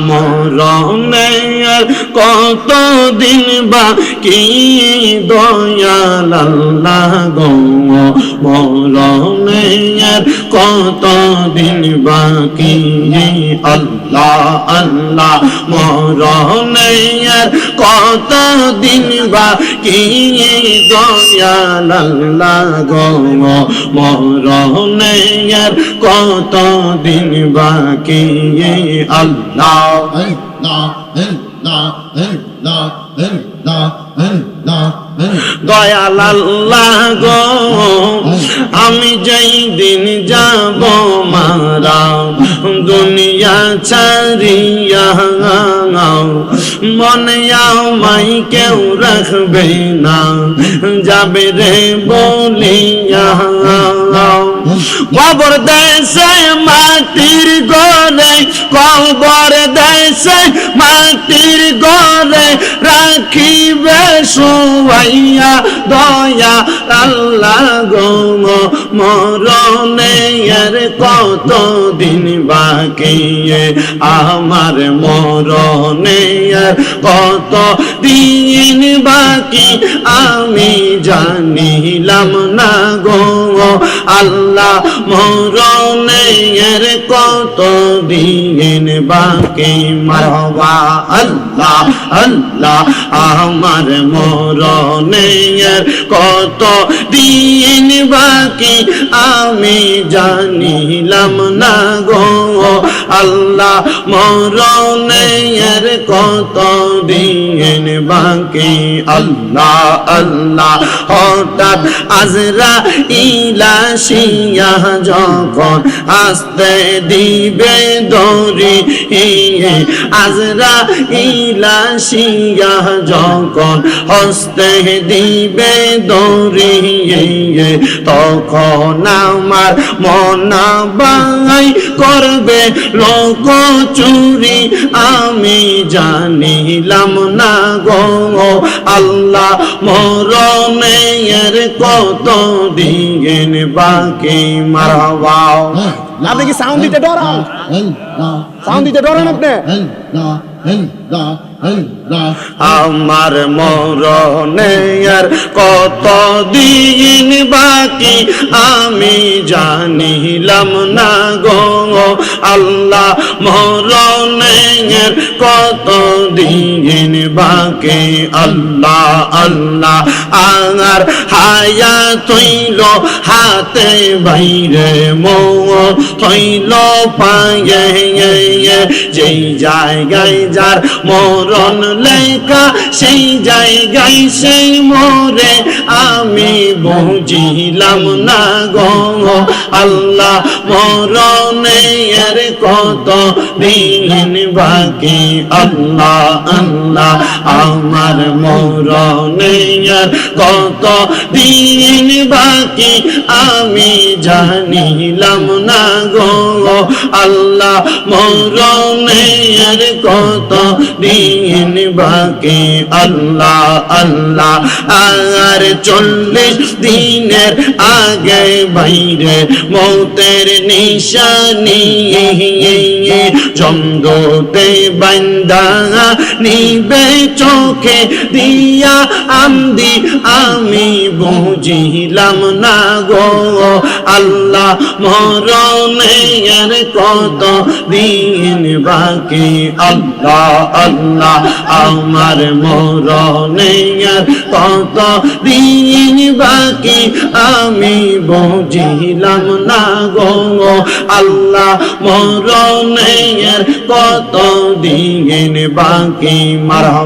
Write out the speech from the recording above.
মরণে আর কত দিন বাকি? দয়াল আল্লাহ গো মরণে আর কত দিন বাকি? আল্লাহ আল্লাহ মরণে আর কত দিন বাকি? দয়াল আল্লাহ গো মরণে আর কত দিন বাকি? আল্লাহ গো, আমি যেই দিন যাব মারা, দুনিয়া ছাড়িয়া মনে আমাই কেউ রাখবে না, যাবে রে বলিয়া। কবর দেশে মাটির গলে কবর দেশে মাটির গলে রাখিবে শুয়াইয়া দয়া, আল্লাহ গো মরণে আর কত দিন বাকি আমার মরণে আর কত দিন বাকি? আমি জানিলাম না গো, আল্লাহ মরণে আর কত দিন বাকি মারবা আল্লাহ আল্লাহ আমার মরণের কত দিন বাকি আমি জানিলাম না গো। আল্লাহ মরণে আর কত দিন বাকি? আল্লাহ আল্লাহ, হঠাৎ আজরা ইলাশিয়া যখন আসতে দিবে দরি আজরা ইলাশিয়া যখন হস্তে দিবে দরি তখন আমার মনা বাই করবে। লোক চুরি আমি জানিলাম না গো। আল্লাহ মর মেয়ের কত দিন বাকি মারবাও আপনি কি সাউন্ড দিতে ডরান? সাউন্ড দিতে ডরান আপনি? আমার মরণে আর কত দিন বাকি আমি জানিলাম না গো। আল্লাহ মরণে আর কত দিন বাকি আল্লাহ আল্লাহ আর হায়া তৈল হাতে বাইরে মো তৈল পায়ে যেই জায়গায় যার মরণ লেখা, সেই জায়গায় সেই মোরে। আমি বুঝিলাম না গো, আল্লাহ মরণে আর কত দিন বাকি? আল্লাহ আল্লাহ আমার মরণে আর কত দিন বাকি আমি জানিলাম না গো। আল্লাহ মরণে আর কত দিন বাকি। আল্লাহ আল্লাহ, আর চল্লিশ দিনের আগে বাইরে মৌতের নিশানি চন্দ্রতে বান্দা নিবে। চোখে দিয়া আমদি আমি বুঝিলাম না গো। আল্লাহ মরণের কত দিন বাকি? আল্লাহ আল্লাহ, আমার মরণের কত দিন বাকি? আমি বুঝিলাম না গো। আল্লাহ মরণের কত দিন বাকি? মারবা